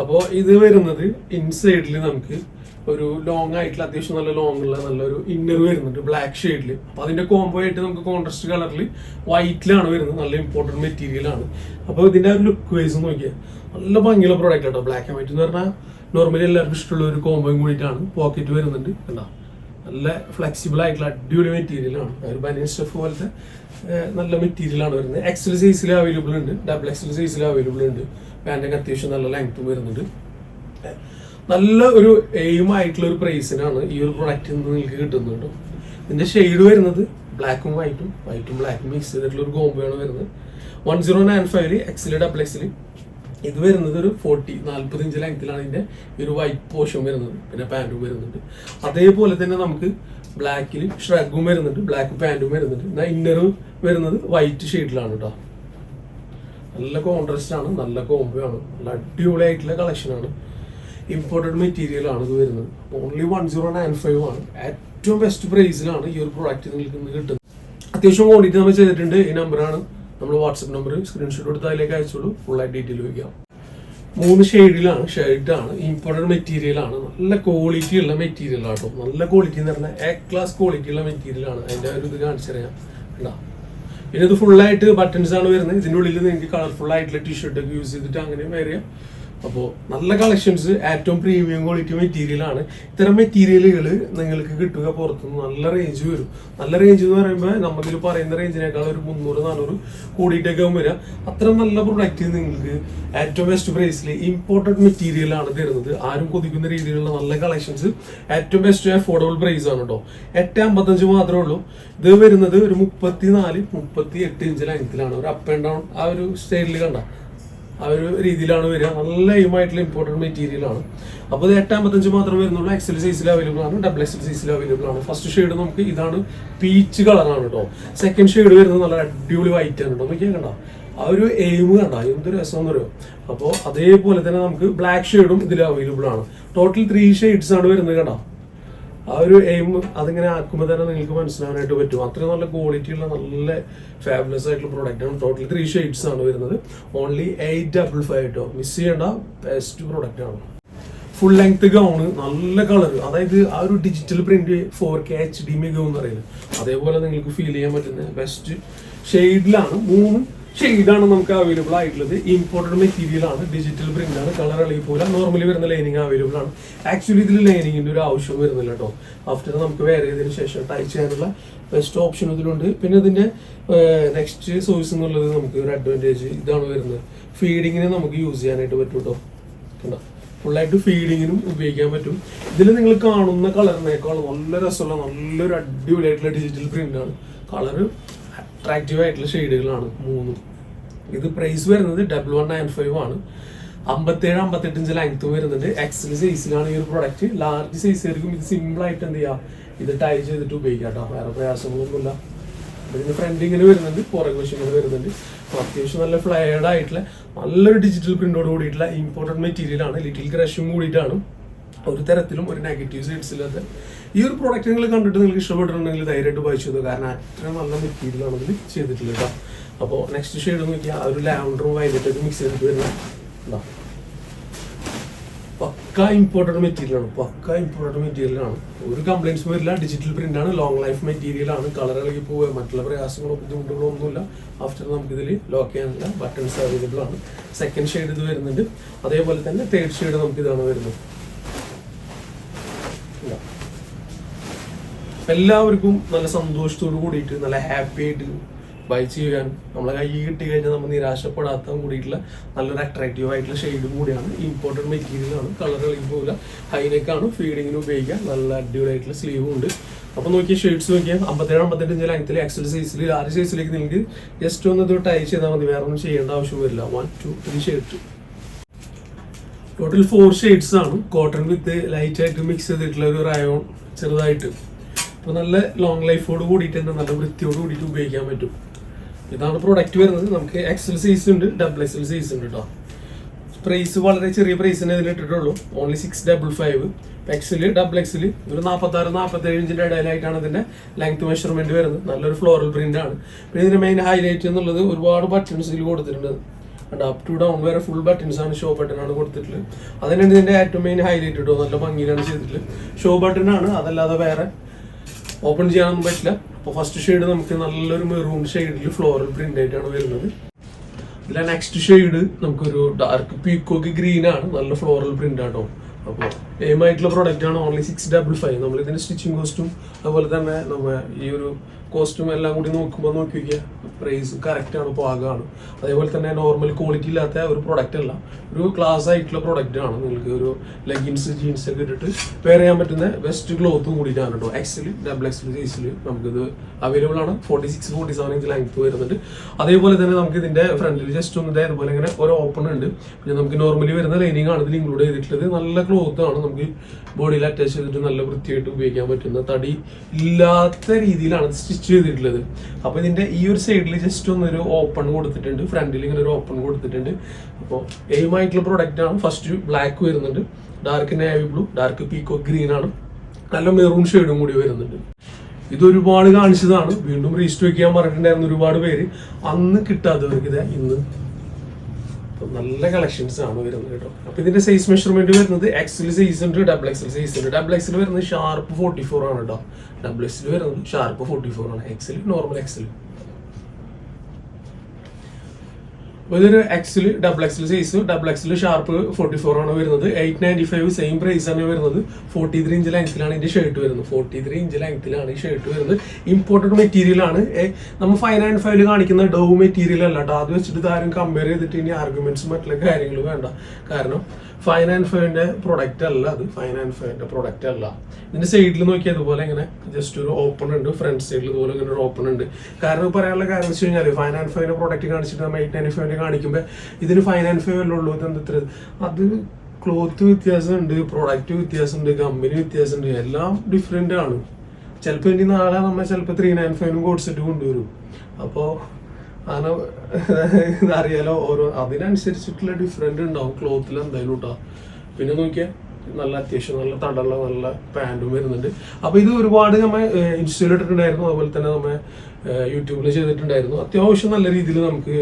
A: അപ്പോൾ ഇത് വരുന്നത് ഇൻസൈഡിൽ നമുക്ക് ഒരു ലോങ് ആയിട്ടുള്ള അത്യാവശ്യം നല്ല ലോങ് ഉള്ള നല്ലൊരു ഇന്നർ വരുന്നുണ്ട് ബ്ലാക്ക് ഷെയ്ഡിൽ അപ്പോൾ അതിന്റെ കോംബോ ആയിട്ട് നമുക്ക് കോൺട്രാസ്റ്റ് കളറിൽ വൈറ്റിലാണ് വരുന്നത് നല്ല ഇമ്പോർട്ടന്റ് മെറ്റീരിയൽ ആണ്. അപ്പോൾ ഇതിന്റെ ഒരു ലുക്ക് വൈസ് നോക്കിയാൽ നല്ല ഭംഗിയുള്ള പ്രോഡക്റ്റ് കേട്ടോ ബ്ലാക്ക് ആൻഡ് വൈറ്റ് എന്ന് പറഞ്ഞാൽ നോർമലി എല്ലാവർക്കും ഇഷ്ടമുള്ള ഒരു കോംബോയും കൂടിയിട്ടാണ് പോക്കറ്റ് വരുന്നുണ്ട് കണ്ടോ? നല്ല ഫ്ലെക്സിബിൾ ആയിട്ടുള്ള അടിപൊളി മെറ്റീരിയലാണ് ഒരു ബനിയൻ സ്റ്റഫ് പോലത്തെ നല്ല മെറ്റീരിയലാണ് വരുന്നത്. എക്സൽ സൈസിൽ അവൈലബിൾ ഉണ്ട്. ഡബിൾ എക്സൽ സൈസിൽ അവൈലബിൾ ഉണ്ട്. പാന്റൊക്കെ അത്യാവശ്യം നല്ല ലെങ്ത്തും വരുന്നുണ്ട്. നല്ല ഒരു എയിം ആയിട്ടുള്ള ഒരു പ്രൈസിനാണ് ഈ ഒരു പ്രൊഡക്റ്റ് നിങ്ങൾക്ക് കിട്ടുന്നത് കേട്ടോ. ഇതിന്റെ ഷെയ്ഡ് വരുന്നത് ബ്ലാക്കും വൈറ്റും വൈറ്റും ബ്ലാക്കും മിക്സ് ചെയ്തിട്ടുള്ള ഒരു കോംബോയാണ് വരുന്നത്. വൺ സീറോ നയൻ ഫൈവിൽ എക്സിൽ ഡബിൾ എക്സിൽ ഇത് വരുന്നത് ഒരു ഫോർട്ടി നാൽപ്പത് ഇഞ്ച് ലെങ്ത്തിലാണ് ഇതിന്റെ ഈ ഒരു വൈറ്റ് പോർഷൻ വരുന്നത്. പിന്നെ പാന്റും വരുന്നുണ്ട്. അതേപോലെ തന്നെ നമുക്ക് ബ്ലാക്കിൽ ഷ്രഗും വരുന്നുണ്ട്. ബ്ലാക്ക് പാന്റും വരുന്നുണ്ട്. എന്നാൽ ഇന്നറും വരുന്നത് വൈറ്റ് ഷെയ്ഡിലാണ് കേട്ടോ നല്ല കോൺട്രാസ്റ്റ് ആണ്. നല്ല കോംബോ ആണ്. നല്ല അടിപൊളിയായിട്ടുള്ള കളക്ഷൻ ആണ്. ഇമ്പോർട്ടഡ് മെറ്റീരിയൽ ആണ് ഇത് വരുന്നത്. Only one zero nine five ആണ്. ഏറ്റവും ബെസ്റ്റ് പ്രൈസിലാണ് ഈ ഒരു പ്രോഡക്റ്റ് നിങ്ങൾക്ക് കിട്ടുന്നത്. അത്യാവശ്യം ക്വാണ്ടിറ്റി നമ്മൾ ചെയ്തിട്ടുണ്ട്. ഈ നമ്പറാണ് നമ്മൾ വാട്സപ്പ് നമ്പർ സ്ക്രീൻഷോട്ട് എടുത്ത് അതിലേക്ക് അയച്ചോളൂ. ഫുൾ ആയിട്ട് ഡീറ്റെയിൽ ചോദിക്കാം. മൂന്ന് ഷെയ്ഡിലാണ് ഷെയ്ഡാണ് മെറ്റീരിയൽ ആണ് നല്ല ക്വാളിറ്റി ഉള്ള മെറ്റീരിയൽ ആട്ടോ നല്ല ക്വാളിറ്റി എന്ന് പറഞ്ഞാൽ എ ക്ലാസ് ക്വാളിറ്റി ഉള്ള മെറ്റീരിയൽ ആണ്. അതിന്റെ ഒരു ഇത് കാണിച്ചു തരാം. കണ്ടോ? പിന്നെ ഇത് ഫുള്ളായിട്ട് ബട്ടൺസ് ആണ് വരുന്നത്. ഇതിന്റെ ഉള്ളിൽ നിങ്ങൾക്ക് കളർഫുൾ ആയിട്ടുള്ള ടീഷർട്ട് ഒക്കെ യൂസ് ചെയ്തിട്ട് അങ്ങനെ വരിക അപ്പോൾ നല്ല കളക്ഷൻസ് ഏറ്റവും പ്രീമിയം ക്വാളിറ്റി മെറ്റീരിയൽ ആണ്. ഇത്തരം മെറ്റീരിയലുകൾ നിങ്ങൾക്ക് കിട്ടുക പുറത്തുനിന്ന് നല്ല റേഞ്ച് വരും. നല്ല റേഞ്ച് എന്ന് പറയുമ്പോൾ നമ്മളിൽ പറയുന്ന റേഞ്ചിനേക്കാൾ ഒരു മുന്നൂറ് നാനൂറ് കൂടിയിട്ടൊക്കെ വരിക. അത്ര നല്ല പ്രൊഡക്റ്റ് നിങ്ങൾക്ക് ഏറ്റവും ബെസ്റ്റ് പ്രൈസിൽ ഇമ്പോർട്ടന്റ് മെറ്റീരിയൽ ആണ് തരുന്നത്. ആരും കൊതിക്കുന്ന രീതിയിലുള്ള നല്ല കളക്ഷൻസ് ഏറ്റവും ബെസ്റ്റ് അഫോർഡബിൾ പ്രൈസ് ആണ് കേട്ടോ എട്ട് അമ്പത്തഞ്ച് മാത്രമേ ഉള്ളൂ. ഇത് വരുന്നത് ഒരു മുപ്പത്തി നാല് മുപ്പത്തി എട്ട് ഇഞ്ച് ലെങ്ത്തിലാണ് ഒരു അപ്പ് ആൻഡ് ഡൗൺ ആ ഒരു സ്റ്റൈലിൽ കണ്ട. ആ ഒരു രീതിയിലാണ് വരിക. നല്ല എയിമായിട്ടുള്ള ഇമ്പോർട്ടന്റ് മെറ്റീരിയൽ ആണ്. അപ്പോൾ ഇത് എട്ടാമ്പത്തഞ്ച് മാത്രമേ വരുന്നുള്ളൂ. എക്സൽ സൈസിൽ അവൈലബിൾ ആണ്. ഡബിൾ എക്സൽ സൈസിൽ അവൈലബിൾ ആണ്. ഫസ്റ്റ് ഷെയ്ഡ് നമുക്ക് ഇതാണ് പീച്ച് കളറാണ് കേട്ടോ സെക്കൻഡ് ഷെയ്ഡ് വരുന്നത് നല്ല അടിപൊളി വൈറ്റ് ആണ് കേട്ടോ നോക്കിയാൽ കണ്ട? ആ ഒരു എയിം കണ്ട? എന്ത് രസം പറയുമോ അപ്പോൾ അതേപോലെ തന്നെ നമുക്ക് ബ്ലാക്ക് ഷെയ്ഡും ഇതിൽ അവൈലബിൾ ആണ്. ടോട്ടൽ ത്രീ ഷെയ്ഡ്സ് ആണ് വരുന്നത് കണ്ടോ? ആ ഒരു എയിം അതിങ്ങനെ ആക്കുമ്പോൾ തന്നെ നിങ്ങൾക്ക് മനസ്സിലാവാനായിട്ട് പറ്റും. അത്രയും നല്ല ക്വാളിറ്റി ഉള്ള നല്ല ഫാബുലസ് ആയിട്ടുള്ള പ്രോഡക്റ്റ് ആണ്. ടോട്ടലി ത്രീ ഷെയ്ഡ്സ് ആണ് വരുന്നത്. ഓൺലി എയ്റ്റ് ഡബിൾ ഫൈവ് കേട്ടോ മിസ് ചെയ്യേണ്ട ബെസ്റ്റ് പ്രോഡക്റ്റ് ആണ്. ഫുൾ ലെങ്ത് ഗൗണ് നല്ല കളർ അതായത് ആ ഒരു digital print four K H D മി ഗൗ എന്ന് പറയുന്നത്. അതേപോലെ നിങ്ങൾക്ക് ഫീൽ ചെയ്യാൻ പറ്റുന്ന ബെസ്റ്റ് ഷെയ്ഡിലാണ് മൂന്ന് ഷെയ്ഡാണ് നമുക്ക് അവൈലബിൾ ആയിട്ടുള്ളത്. ഇമ്പോർട്ടഡ് മെറ്റീരിയൽ ആണ്. ഡിജിറ്റൽ പ്രിന്റ് ആണ്. കളർ ഇളകി പോലെ നോർമലി വരുന്ന ലൈനിങ് അവൈലബിൾ ആണ്. ആക്ച്വലി ഇതിൽ ലൈനിങ്ങിന്റെ ഒരു ആവശ്യം വരുന്നില്ല കേട്ടോ ആഫ്റ്റർ നമുക്ക് വേറെ ഇതിന് ശേഷം ടൈ ചെയ്യാനുള്ള ബെസ്റ്റ് ഓപ്ഷൻ ഇതിലുണ്ട്. പിന്നെ ഇതിന്റെ നെക്സ്റ്റ് സോഴ്സ് എന്നുള്ളത് നമുക്ക് ഒരു അഡ്വാന്റേജ് ഇതാണ് വരുന്നത്. ഫീഡിങ്ങിനെ നമുക്ക് യൂസ് ചെയ്യാനായിട്ട് പറ്റും കേട്ടോ കണ്ടോ? ഫുള്ളായിട്ട് ഫീഡിങ്ങിനും ഉപയോഗിക്കാൻ പറ്റും. ഇതിൽ നിങ്ങൾ കാണുന്ന കളറിനേക്കാൾ നല്ല രസമുള്ള നല്ലൊരു അടിപൊളിയായിട്ടുള്ള ഡിജിറ്റൽ പ്രിന്റ് ആണ്. കളറ് അട്രാക്റ്റീവ് ആയിട്ടുള്ള ഷെയ്ഡുകളാണ് മൂന്നും. ഇത് പ്രൈസ് വരുന്നത് ഡബിൾ വൺ നയൻ ഫൈവ് ആണ്. അമ്പത്തേഴ് അമ്പത്തെട്ട് ഇഞ്ച് ലെങ്ത് വരുന്നുണ്ട്. എക്സൽ സൈസിലാണ് ഈ ഒരു പ്രൊഡക്റ്റ് ലാർജ് സൈസ് ആയിരിക്കും. ഇത് സിമ്പിൾ ആയിട്ട് എന്ത് ചെയ്യാം? ഇത് ടൈ ചെയ്തിട്ട് ഉപയോഗിക്കാം കേട്ടോ. വേറെ പ്രയാസങ്ങളൊന്നുമില്ല. ഇതിന് ഫ്രണ്ട് ഇങ്ങനെ വരുന്നുണ്ട്. പുറകു വശങ്ങൾ വരുന്നുണ്ട്. അത്യാവശ്യം നല്ല ഫ്ലയർഡ് ആയിട്ടുള്ള നല്ലൊരു ഡിജിറ്റൽ പ്രിന്റോട് കൂടിയിട്ടുള്ള ഇമ്പോർട്ടന്റ് മെറ്റീരിയലാണ് ലിറ്റിൽ ക്രഷും കൂടിയിട്ടാണ്. ഒരു തരത്തിലും ഒരു നെഗറ്റീവ് സൈഡ്സ് ഇല്ലാത്ത ഈ ഒരു പ്രോഡക്റ്റ് നിങ്ങൾ കണ്ടിട്ട് നിങ്ങൾക്ക് ഇഷ്ടപ്പെട്ടിട്ടുണ്ടെങ്കിൽ ധൈര്യമായിട്ട് വായിച്ചു ചെയ്തു കാരണം അത്ര നല്ല മെറ്റീരിയൽ ആണ് ഇതിൽ ചെയ്തിട്ടില്ല കേട്ടോ. അപ്പോൾ നെക്സ്റ്റ് ഷെയ്ഡ് നോക്കിയാൽ ഒരു ലാവൻഡറും വയലറ്റൊക്കെ മിക്സ് ചെയ്തിട്ട് വരുന്ന. പക്ക ഇമ്പോർട്ടന്റ് മെറ്റീരിയലാണ് പക്ക ഇമ്പോർട്ടന്റ് മെറ്റീരിയലാണ് ഒരു കംപ്ലൈൻസും വരില്ല ഡിജിറ്റൽ പ്രിന്റ് ആണ്. ലോങ് ലൈഫ് മെറ്റീരിയൽ ആണ്. കളർ ഇളകി പോവുക മറ്റുള്ള പ്രയാസങ്ങളോ ബുദ്ധിമുട്ടുകളോ ഒന്നുമില്ല. ആഫ്റ്റർ നമുക്കിതിൽ ലോക്ക് ചെയ്യാനുള്ള ബട്ടൺസ് അവൈലബിൾ ആണ്. സെക്കൻഡ് ഷെയ്ഡ് ഇത് വരുന്നുണ്ട്. അതേപോലെ തന്നെ തേർഡ് ഷെയ്ഡ് നമുക്ക് ഇതാണ് വരുന്നത് ഇതാ. എല്ലാവർക്കും നല്ല സന്തോഷത്തോട് കൂടിയിട്ട് നല്ല ഹാപ്പി ആയിട്ട് ബൈ ചെയ്യാൻ നമ്മളെ കൈ കിട്ടി കഴിഞ്ഞാൽ നമ്മൾ നിരാശപ്പെടാത്ത കൂടിയിട്ടുള്ള നല്ലൊരു അട്രാക്റ്റീവ് ആയിട്ടുള്ള ഷെയ്ഡും കൂടിയാണ്. ഇമ്പോർട്ടന്റ് മെറ്റീരിയൽ ആണ്. കളർ കളിക്ക് പോകില്ല ഹൈനെക്കാണ് ഫീഡിങ്ങിന് ഉപയോഗിക്കുക നല്ല അടിപൊളിയായിട്ടുള്ള സ്ലീവും ഉണ്ട്. അപ്പോൾ നോക്കിയ ഷെയ്ഡ്സ് നോക്കിയാൽ അമ്പത്തേഴ് അമ്പത്തെട്ട് ഇഞ്ച് ലെങ്ത്തിൽ എക്സൽ സൈസിൽ ആറ് സൈസിലേക്ക് നിങ്ങൾക്ക് ജസ്റ്റ് ഒന്ന് ഇത് ടൈ ചെയ്താൽ മതി. വേറെ ഒന്നും ചെയ്യേണ്ട ആവശ്യം വരില്ല. One two three shade total four shades ആണ്. കോട്ടൺ വിത്ത് ലൈറ്റ് ആയിട്ട് മിക്സ് ചെയ്തിട്ടുള്ള ഒരു റയോൺ ചെറുതായിട്ട്. അപ്പോൾ നല്ല ലോങ് ലൈഫോട് കൂടിയിട്ട് തന്നെ നല്ല വൃത്തിയോട് കൂടിയിട്ട് ഉപയോഗിക്കാൻ പറ്റും. ഇതാണ് പ്രോഡക്റ്റ് വരുന്നത്. നമുക്ക് എക്സൽ സൈസ് ഉണ്ട് ഡബിൾ എക്സൽ സൈസ് ഉണ്ട് കേട്ടോ പ്രൈസ് വളരെ ചെറിയ പ്രൈസിന് ഇതിൽ ഇട്ടിട്ടുള്ളൂ. Only six double five XL double XL ഒരു നാൽപ്പത്താറ് നാൽപ്പത്തേഴ് ഇഞ്ചിന്റെ ഇടയിലായിട്ടാണ് ഇതിന്റെ ലെങ്ത് മെഷർമെന്റ് വരുന്നത്. നല്ലൊരു ഫ്ലോറൽ പ്രിന്റ് ആണ്. പിന്നെ ഇതിന്റെ മെയിൻ ഹൈലൈറ്റ് എന്നുള്ളത് ഒരുപാട് ബട്ടൺസ് ഇതിൽ കൊടുത്തിട്ടുണ്ട്. അപ് ടു ഡൗൺ വരെ ഫുൾ ബട്ടൺസ് ആണ് ഷോ ബട്ടൺ ആണ് കൊടുത്തിട്ടുള്ളത്. അതിനാണ് ഇതിന്റെ ഏറ്റവും മെയിൻ ഹൈലൈറ്റ് കേട്ടോ നല്ല ഭംഗിയിലാണ് ചെയ്തിട്ടുള്ളത്. ഷോ ബട്ടൺ ആണ് അതല്ലാതെ വേറെ ഓപ്പൺ ചെയ്യാനൊന്നും പറ്റില്ല. അപ്പോൾ ഫസ്റ്റ് ഷെയ്ഡ് നമുക്ക് നല്ലൊരു മെറൂൺ ഷെയ്ഡിൽ ഫ്ലോറൽ പ്രിന്റ് ആയിട്ടാണ് വരുന്നത്. ഇതിലെ നെക്സ്റ്റ് ഷെയ്ഡ് നമുക്കൊരു ഡാർക്ക് പീക്കോക്ക് ഗ്രീൻ ആണ്. നല്ല ഫ്ലോറൽ പ്രിന്റ് ആട്ടോ. അപ്പോൾ എയിം ആയിട്ടുള്ള പ്രോഡക്റ്റ് ആണ് ഓൺലി സിക്സ് ഡബിൾ ഫൈവ് നമ്മൾ ഇതിന്റെ സ്റ്റിച്ചിങ് കോസ്റ്റും അതുപോലെ തന്നെ നമ്മ ഈ ഒരു കോസ്റ്റും എല്ലാം കൂടി നോക്കുമ്പോൾ നോക്കി നോക്കിയാൽ പ്രൈസ് കറക്റ്റ് ആണ്. പാകമാണ് അതേപോലെ തന്നെ നോർമൽ ക്വാളിറ്റി ഇല്ലാത്ത ഒരു പ്രൊഡക്റ്റ് അല്ല. ഒരു ക്ലാസ് ആയിട്ടുള്ള പ്രൊഡക്റ്റ് ആണ് നിങ്ങൾക്ക് ഒരു ലെഗിൻസ് ജീൻസ് ഒക്കെ ഇട്ടിട്ട് വെയർ ചെയ്യാൻ പറ്റുന്ന ബെസ്റ്റ് ക്ലോത്തും കൂടിയിട്ടാണ് കേട്ടോ. എക്സിൽ ഡബിൾ എക്സിൽ സൈസിൽ നമുക്കിത് അവൈലബിൾ ആണ്. Forty six forty seven inch length വരുന്നുണ്ട്. അതേപോലെ തന്നെ നമുക്ക് ഇതിന്റെ ഫ്രണ്ടിൽ ജസ്റ്റ് ഒന്ന് ഇതേപോലെ ഇങ്ങനെ ഒരു ഓപ്പൺ ഉണ്ട്. പിന്നെ നമുക്ക് നോർമലി വരുന്ന ലൈനിങ് ആണ് ഇതിൽ ഇൻക്ലൂഡ് ചെയ്തിട്ടുള്ളത്. നല്ല ക്ലോത്ത് ആണ്. നമുക്ക് ബോഡിയിൽ അറ്റാച്ച് ചെയ്തിട്ട് നല്ല വൃത്തിയായിട്ട് ഉപയോഗിക്കാൻ പറ്റുന്ന തടി ഇല്ലാത്ത രീതിയിലാണ്. സ്റ്റിച്ച് ചെയ്തിട്ടുള്ളത്. അപ്പോൾ ഇതിന്റെ ഈ ഒരു സൈഡിൽ ജസ്റ്റ് ഒന്നൊരു ഓപ്പൺ കൊടുത്തിട്ടുണ്ട്. ഫ്രണ്ടിൽ ഇങ്ങനെ ഒരു ഓപ്പൺ കൊടുത്തിട്ടുണ്ട്. അപ്പോൾ പ്രൊഡക്റ്റ് ആണ്. ഫസ്റ്റ് ബ്ലാക്ക് വരുന്നുണ്ട്. Dark navy blue dark peacock green ആണ്. നല്ല മെറൂൺ ഷെയ്ഡും കൂടി വരുന്നുണ്ട്. ഇത് ഒരുപാട് കാണിച്ചതാണ്. വീണ്ടും റീസ്റ്റോക്ക് ചെയ്യാൻ പറഞ്ഞിട്ടുണ്ടായിരുന്നു ഒരുപാട് പേര്. അന്ന് കിട്ടാത്തവർക്ക് ഇത് ഇന്ന് നല്ല കളക്ഷൻസ് ആണ് വരുന്നത് കേട്ടോ. അപ്പൊ ഇതിന്റെ സൈസ് മെഷർമെന്റ് വരുന്നത് എക്സൽ സൈസ് ഉണ്ട് ഡബിൾ എക്സൽ സൈസ് ഉണ്ട് ഡബിൾ എക്സൽ വരുന്നത് ഷാർപ്പ് ഫോർട്ടി ഫോർ ആണ് കേട്ടോ. ഡബിൾ എസ് വരുന്നത് ഷാർപ്പ് ഫോർട്ടി ഫോർ ആണ് എക്സിൽ നോർമൽ എക്സിൽ ഇതൊരു XL double XL size double XL sharp forty four ആണ് വരുന്നത്. Eight ninety five same price ആണ് വരുന്നത്. ഫോർട്ടി ത്രീ ഇഞ്ച് ലെങ്ത്തിലാണ് ഇതിന്റെ ഷർട്ട് വരുന്നത്. ഫോർട്ടി ത്രീ ഇഞ്ച് ലെങ്ത്തിലാണ് ഈ ഷർട്ട് വരുന്നത്. ഇമ്പോർട്ടഡ് മെറ്റീരിയൽ ആണ്. നമ്മൾ ഫൈവ് നയൻ ഫൈവിൽ കാണിക്കുന്ന ഡോ മെറ്റീരിയൽ അല്ല കേട്ടോ അത് വെച്ചിട്ട് ആരും കമ്പയർ ചെയ്തിട്ട് ഇനി ആർഗ്യുമെന്റ്സ് മറ്റുള്ള കാര്യങ്ങൾ വേണ്ട. കാരണം ഫൈവ് ആൻഡ് പ്രൊഡക്റ്റ് അല്ല അത്. ഫൈൻ ആൻഡ് പ്രൊഡക്റ്റ് അല്ല. ഇതിന്റെ സൈഡിൽ നോക്കിയാൽ ഇതുപോലെ ഇങ്ങനെ ജസ്റ്റ് ഒരു ഓപ്പൺ ഉണ്ട്. ഫ്രണ്ട് സൈഡിൽ ഇതുപോലെ ഇങ്ങനെ ഒരു ഓപ്പൺ ഉണ്ട്. കാരണം പറയാനുള്ള കാര്യം വെച്ച് കഴിഞ്ഞാൽ ഫൈൻ ആൻഡ് ഫൈവിന്റെ പ്രൊഡക്റ്റ് കാണിച്ചിട്ട് നമ്മൾ എയ്റ്റ് നയൻ ഫൈവിന്റെ കാണിക്കുമ്പോൾ ഇതിന് ഫൈൻ ആൻഡ് ഫൈവ് അല്ലേ ഉള്ളൂ. ഇത് ഇത്ര അത് ക്ലോത്ത് വ്യത്യാസമുണ്ട് പ്രൊഡക്റ്റ് വ്യത്യാസമുണ്ട് കമ്പനി വ്യത്യാസമുണ്ട്. എല്ലാം ഡിഫറെന്റ് ആണ്. ചിലപ്പോൾ ഇനി നാളെ നമ്മൾ ചിലപ്പോൾ ത്രീ നയൻ ഫൈവിനും കോഡ് സെറ്റ് കൊണ്ടുവരും. അപ്പോൾ അങ്ങനെ ഇതറിയാലോ ഓരോ അതിനനുസരിച്ചിട്ടുള്ള ഡിഫറെന്റ് ഉണ്ടാവും. ക്ലോത്തിൽ എന്തായാലും കേട്ടോ പിന്നെ നോക്കിയാൽ നല്ല അത്യാവശ്യം നല്ല തടള്ള നല്ല പാന്റും വരുന്നുണ്ട്. അപ്പോൾ ഇത് ഒരുപാട് നമ്മൾ ഇൻസ്റ്റയിൽ അതുപോലെ തന്നെ നമ്മൾ യൂട്യൂബിൽ ചെയ്തിട്ടുണ്ടായിരുന്നു. അത്യാവശ്യം നല്ല രീതിയിൽ നമുക്ക്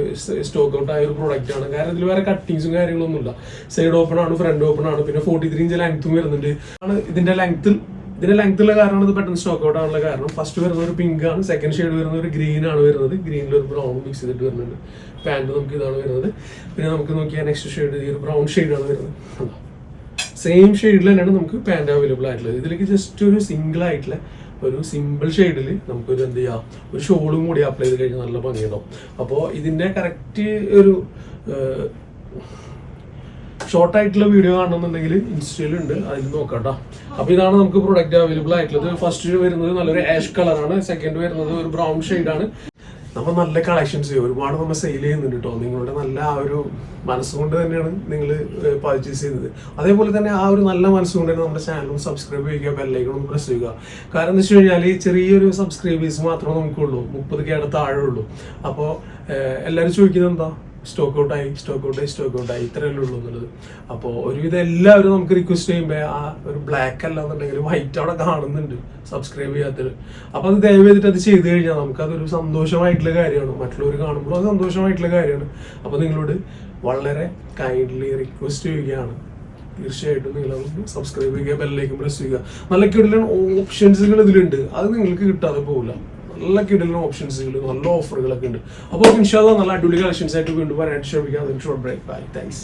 A: സ്റ്റോക്ക് ഔട്ട് ആയ ഒരു പ്രോഡക്റ്റ് ആണ്. കാരണം ഇതിൽ വേറെ കട്ടിങ്സും കാര്യങ്ങളൊന്നുമില്ല. സൈഡ് ഓപ്പൺ ആണ് ഫ്രണ്ട് ഓപ്പൺ ആണ് പിന്നെ ഫോർട്ടി ത്രീ ഇഞ്ച് ലെങ്ത്തും വരുന്നുണ്ട്. ആണ് ഇതിന്റെ ലെങ്ത്തിൽ ഇതിന്റെ ലെങ്ത് ഉള്ള കാരണമാണ് ഇത് പെട്ടെന്ന് സ്റ്റോക്ക് ഔട്ട് ആണുള്ള കാരണം. ഫസ്റ്റ് വരുന്ന ഒരു പിങ്ക് ആണ് സെക്കൻഡ് ഷെയ്ഡ് വരുന്ന ഒരു ഗ്രീൻ ആണ് വരുന്നത്. ഗ്രീനിൽ ഒരു ബ്രൗൺ മിക്സ് ചെയ്തിട്ട് വരുന്നുണ്ട്. പാന്റ് നമുക്ക് ഇതാണ് വരുന്നത്. പിന്നെ നമുക്ക് നോക്കിയാൽ നെക്സ്റ്റ് ഷെയ്ഡ് ഈ ഒരു ബ്രൗൺ ആണ് വരുന്നത്. സെയിം ഷെയ്ഡിൽ തന്നെയാണ് നമുക്ക് പാന്റ് അവൈലബിൾ ആയിട്ടുള്ളത്. ഇതിലേക്ക് ജസ്റ്റ് ഒരു സിംഗിൾ ആയിട്ടുള്ള ഒരു സിമ്പിൾ ഷെയ്ഡിൽ നമുക്കൊരു എന്ത് ചെയ്യാം? ഒരു ഷോളും കൂടി അപ്ലൈ ചെയ്ത് കഴിഞ്ഞാൽ നല്ല ഭംഗിയുണ്ടാവും. അപ്പോൾ ഇതിന്റെ കറക്റ്റ് ഒരു ഷോർട്ട് ആയിട്ടുള്ള വീഡിയോ കാണണമെന്നുണ്ടെങ്കിൽ ഇൻസ്റ്റയിലുണ്ട് അതിൽ നോക്കാം അപ്പൊ ഇതാണ് നമുക്ക് പ്രൊഡക്റ്റ് അവൈലബിൾ ആയിട്ടുള്ളത്. ഫസ്റ്റ് വരുന്നത് നല്ലൊരു ആഷ് കളറാണ് സെക്കൻഡ് വരുന്നത് ഒരു ബ്രൗൺ ആണ്. നമ്മൾ നല്ല കളക്ഷൻസ് ഒരുപാട് നമ്മൾ സെയിൽ ചെയ്യുന്നുണ്ട് കേട്ടോ നിങ്ങളുടെ നല്ല ആ ഒരു മനസ്സുകൊണ്ട് തന്നെയാണ് നിങ്ങൾ പർച്ചേസ് ചെയ്യുന്നത്. അതേപോലെ തന്നെ ആ ഒരു നല്ല മനസ്സുകൊണ്ട് തന്നെ നമ്മുടെ ചാനലും സബ്സ്ക്രൈബ് ചെയ്യുക ബെല്ലൈക്കണം പ്രസ് ചെയ്യുക. കാരണം എന്ന് വെച്ച് കഴിഞ്ഞാൽ ചെറിയൊരു സബ്സ്ക്രൈബേഴ്സ് മാത്രമേ നമുക്കുള്ളൂ. മുപ്പത് കേട താഴെ ഉള്ളൂ അപ്പോൾ എല്ലാവരും ചോദിക്കുന്നത് എന്താ? സ്റ്റോക്ക് ഔട്ടായി സ്റ്റോക്ക് ഔട്ടായി സ്റ്റോക്ക് ഔട്ടായി ഇത്രയല്ലേ ഉള്ളൂ എന്നുള്ളത്. അപ്പോൾ ഒരുവിധം എല്ലാവരും നമുക്ക് റിക്വസ്റ്റ് ചെയ്യുമ്പോൾ ആ ഒരു ബ്ലാക്ക് അല്ല എന്നുണ്ടെങ്കിൽ വൈറ്റ് അവിടെ കാണുന്നുണ്ട് സബ്സ്ക്രൈബ് ചെയ്യാത്തത് അപ്പോൾ അത് ദയവ് ചെയ്തിട്ട് അത് ചെയ്ത് കഴിഞ്ഞാൽ നമുക്കതൊരു സന്തോഷമായിട്ടുള്ള കാര്യമാണ്. മറ്റുള്ളവർ കാണുമ്പോൾ അത് സന്തോഷമായിട്ടുള്ള കാര്യമാണ്. അപ്പോൾ നിങ്ങളോട് വളരെ കൈൻഡ്ലി റിക്വസ്റ്റ് ചെയ്യുകയാണ്. തീർച്ചയായിട്ടും നിങ്ങൾ അതൊന്ന് സബ്സ്ക്രൈബ് ചെയ്യുക ബെല്ലിലേക്ക് പ്രസ് ചെയ്യുക. നല്ല കിടലൻ ഓപ്ഷൻസുകൾ ഇതിലുണ്ട്. അത് നിങ്ങൾക്ക് കിട്ടാതെ പോകില്ല നല്ല ഓപ്ഷൻസ് ഓപ്ഷൻസുകൾ നല്ല ഓഫറുകളൊക്കെ ഉണ്ട്. അപ്പോൾ ഇൻഷാല്ല നല്ല അടിപൊളി കളക്ഷൻസ് ആയിട്ട് വീണ്ടും ശ്രമിക്കാം. Short break bye thanks